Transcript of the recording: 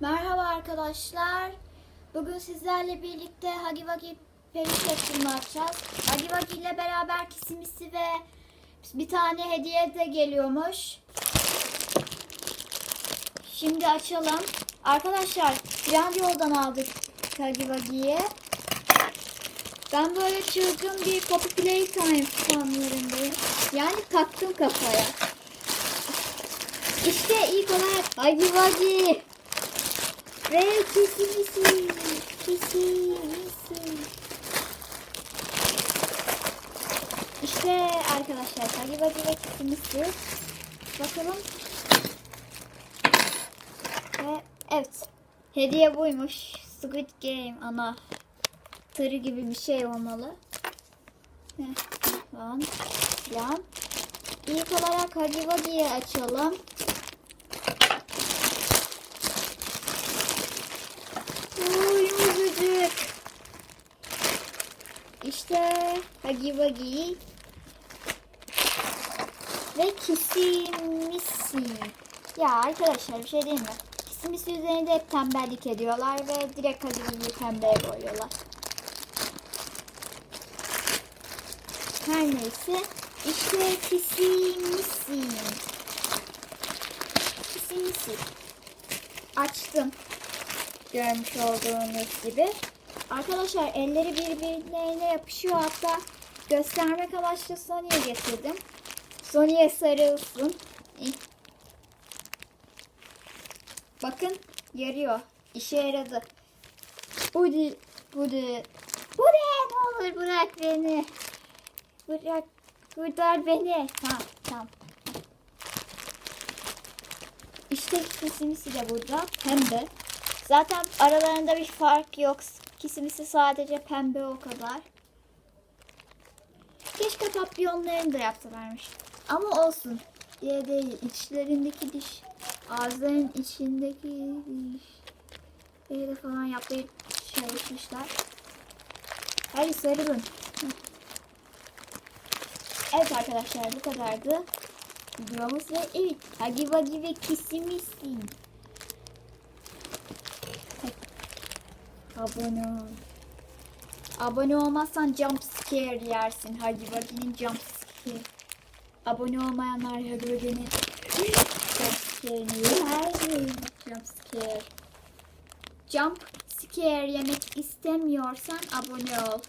Merhaba arkadaşlar. Bugün sizlerle birlikte Hagi Wagi periş yapımı açacağız. Hagi Wagi ile beraber kisimisi ve bir tane hediye de geliyormuş. Şimdi açalım. Arkadaşlar Trendyol'dan aldık Hagi Wagi'yi. Ben böyle çılgın bir Poppy Playtime fanlarındayım. Yani taktım kafaya. İşte ilk olarak Hagi Wagi. Ve kesimisi. Kesimisi. İşte arkadaşlar Hagi Wagi ve kesimisi. Bakalım. Ve evet. Hediye buymuş. Squid Game ana. Tırı gibi bir şey olmalı. Heh, Lan. Lan. İlk olarak Hagi Wagi'yi açalım. İşte Hagi Wagi ve Kisimisi. Ya arkadaşlar bir şey diyeyim mi? Kisimisi üzerinde hep tembellik ediyorlar ve direkt Hagi Wagi'yi pembeye boyuyorlar. Her neyse. İşte Kisimisi. Kisimisi. Açtım görmüş olduğunuz gibi. Arkadaşlar elleri birbirlerine yapışıyor. Hatta göstermek amaçlı Sony'e getirdim. Sony'e sarılsın. Bakın yarıyor. İşe yaradı. Budi, budi. Budi ne olur bırak beni. Bırak, kurtar beni. Tamam, tamam. İşte kesimisi de burada. Pembe. Zaten aralarında bir fark yok. Kisimisi sadece pembe o kadar. Keşke papyonlarını da yaptılarmış. Ama olsun. Diye değil. İçlerindeki diş. Ağızların içindeki diş. Böyle falan yapmayı çalışmışlar. Hadi sarılın. Evet arkadaşlar bu kadardı. Videomuz ve evet. Hagi Wagi ve Kisimisi. Abone ol. Abone olmazsan jump scare yersin. Hagi Wagi'nin jump scare. Abone olmayanlar Hagi Wagi'nin jump scare'ini yer. Jump scare. Jump scare yemek istemiyorsan abone ol.